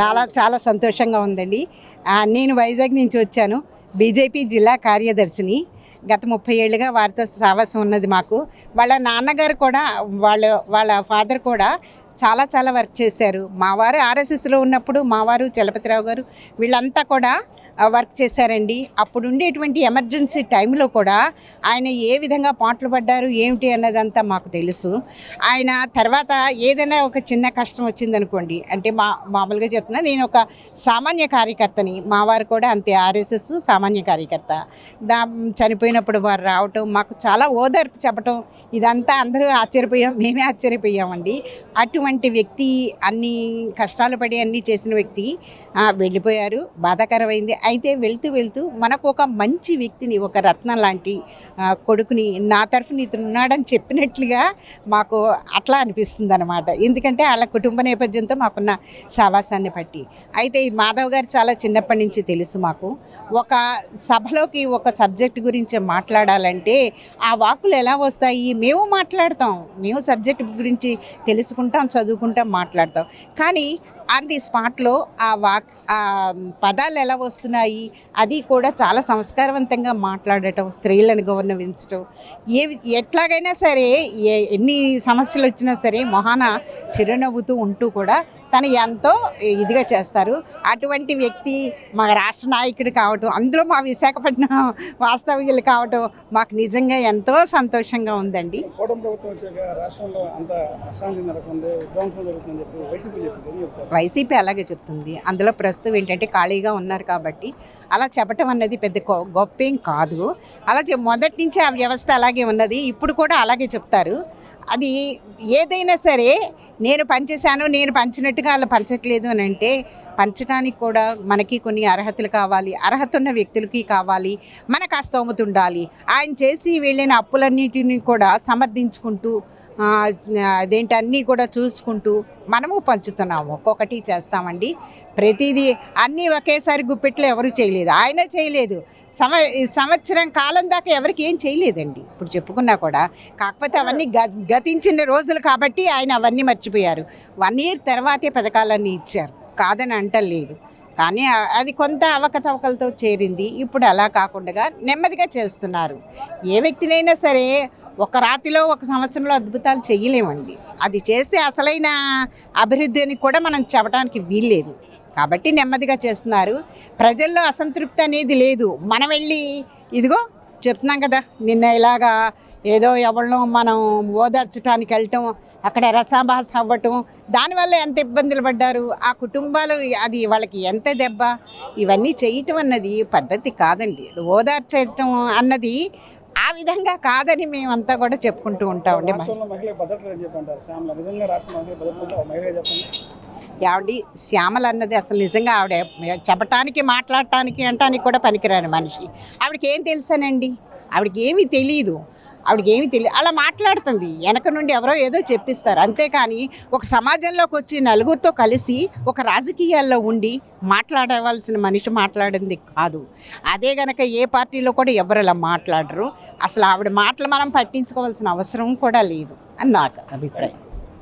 చాలా చాలా సంతోషంగా ఉందండి. నేను వైజాగ్ నుంచి వచ్చాను. బీజేపీ జిల్లా కార్యదర్శిని. గత ముప్పై ఏళ్ళుగా వారితో సావాసం ఉన్నది మాకు. వాళ్ళ నాన్నగారు కూడా వాళ్ళ వాళ్ళ ఫాదర్ కూడా చాలా చాలా వర్క్ చేశారు. మా వారు ఆర్ఎస్ఎస్లో ఉన్నప్పుడు మా వారు చలపతిరావు గారు వీళ్ళంతా కూడా వర్క్ చేశారండి. అప్పుడు ఉండేటువంటి ఎమర్జెన్సీ టైంలో కూడా ఆయన ఏ విధంగా పాటలు పడ్డారు ఏమిటి అన్నదంతా మాకు తెలుసు. ఆయన తర్వాత ఏదైనా ఒక చిన్న కష్టం వచ్చిందనుకోండి అంటే మా మామూలుగా చెప్తున్నా నేను ఒక సామాన్య కార్యకర్తని మా వారు కూడా అంతే ఆర్ఎస్ఎస్ సామాన్య కార్యకర్త. దా చనిపోయినప్పుడు వారు రావటం మాకు చాలా ఓదార్పు చెప్పటం ఇదంతా అందరూ ఆశ్చర్యపోయాం మేమే ఆశ్చర్యపోయామండి. అటువంటి వంటి వ్యక్తి అన్ని కష్టాలు పడి అన్నీ చేసిన వ్యక్తి వెళ్ళిపోయారు. బాధాకరమైంది. అయితే వెళ్తూ వెళ్తూ మనకు ఒక మంచి వ్యక్తిని ఒక రత్నం లాంటి కొడుకుని నా తరఫున ఇతను ఉన్నాడని చెప్పినట్లుగా మాకు అట్లా అనిపిస్తుంది అనమాట ఎందుకంటే వాళ్ళ కుటుంబ నేపథ్యంతో మాకున్న సావాసాన్ని బట్టి. అయితే ఈ మాధవ్ గారు చాలా చిన్నప్పటి నుంచి తెలుసు మాకు. ఒక సభలోకి ఒక సబ్జెక్ట్ గురించి మాట్లాడాలంటే ఆ వాక్కులు ఎలా వస్తాయి? మేము మాట్లాడతాం. మేము సబ్జెక్ట్ గురించి తెలుసుకుంటాం. చదువుకుంటాం మాట్లాడతాం కానీ ఆన్ ది స్పాట్లో ఆ వాక్ ఆ పదాలు ఎలా వస్తున్నాయి అది కూడా చాలా సంస్కారవంతంగా మాట్లాడటం స్త్రీలను గౌరవించడం ఏ ఎట్లాగైనా సరే ఏ ఎన్ని సమస్యలు వచ్చినా సరే మొహాన చిరునవ్వుతూ ఉంటూ కూడా తను ఎంతో ఇదిగా చేస్తారు. అటువంటి వ్యక్తి మా రాష్ట్ర నాయకుడు కావటం అందులో మా విశాఖపట్నం వాస్తవ్యులు కావటం మాకు నిజంగా ఎంతో సంతోషంగా ఉందండి. వైసీపీ ఏం అలాగే చెప్తుంది. అందులో ప్రస్తుతం ఏంటంటే ఖాళీగా ఉన్నారు కాబట్టి అలా చెప్పటం అన్నది పెద్ద గొప్పేం కాదు. అలా మొదటి నుంచి ఆ వ్యవస్థ అలాగే ఉన్నది. ఇప్పుడు కూడా అలాగే చెప్తారు. అది ఏదైనా సరే నేను పంచేశాను నేను పంచినట్టుగా అలా పంచట్లేదు అని అంటే పంచడానికి కూడా మనకి కొన్ని అర్హతలు కావాలి అర్హత ఉన్న వ్యక్తులకి కావాలి మనకు ఆ స్తోమత ఉండాలి. ఆయన చేసి వెళ్ళిన అప్పులన్నిటిని కూడా సమర్థించుకుంటూ అదేంటి అన్నీ కూడా చూసుకుంటూ మనము పంచుతున్నాము. ఒక్కొక్కటి చేస్తామండి. ప్రతిదీ అన్నీ ఒకేసారి గుప్పెట్లో ఎవరు చేయలేదు. ఆయన చేయలేదు. సమ సంవత్సరం కాలం దాకా ఎవరికి ఏం చేయలేదండి. ఇప్పుడు చెప్పుకున్నా కూడా. కాకపోతే అవన్నీ గతించిన రోజులు కాబట్టి ఆయన అవన్నీ మర్చిపోయారు. వన్ ఇయర్ తర్వాతే పథకాలన్నీ ఇచ్చారు. కాదని అంటలేదు. కానీ అది కొంత అవకతవకలతో చేరింది. ఇప్పుడు అలా కాకుండా నెమ్మదిగా చేస్తున్నారు. ఏ వ్యక్తినైనా సరే ఒక రాతిలో ఒక సంవత్సరంలో అద్భుతాలు చేయలేమండి. అది చేస్తే అసలైన అభివృద్ధి అని కూడా మనం చెప్పడానికి వీల్లేదు. కాబట్టి నెమ్మదిగా చేస్తున్నారు. ప్రజల్లో అసంతృప్తి అనేది లేదు. మనం వెళ్ళి ఇదిగో చెప్తున్నాం కదా నిన్న ఇలాగా ఏదో ఎవరినో మనం ఓదార్చడానికి వెళ్ళటం అక్కడ రసాభాస అవ్వటం దానివల్ల ఎంత ఇబ్బందులు పడ్డారు? ఆ కుటుంబాలు అది వాళ్ళకి ఎంత దెబ్బ? ఇవన్నీ చేయటం అన్నది పద్ధతి కాదండి. ఓదార్చటం అన్నది విధంగా కాదని మేమంతా కూడా చెప్పుకుంటూ ఉంటామండి. ఆవిడ శ్యామల అన్నది అసలు నిజంగా ఆవిడ చెప్పటానికి మాట్లాడటానికి అంటానికి కూడా పనికిరాని మనిషి. ఆవిడకి ఏం తెలుసానండి? ఆవిడకి ఏమీ తెలియదు ఆవిడకి తెలియదు అలా మాట్లాడుతుంది. వెనక నుండి ఎవరో ఏదో చెప్పిస్తారు. అంతేకాని ఒక సమాజంలోకి వచ్చి నలుగురితో కలిసి ఒక రాజకీయాల్లో ఉండి మాట్లాడవలసిన మనిషి మాట్లాడింది కాదు. అదే గనక ఏ పార్టీలో కూడా ఎవరు అలా మాట్లాడరు. అసలు ఆవిడ మాటలు మనం పట్టించుకోవాల్సిన అవసరం కూడా లేదు అని నాకు అభిప్రాయం.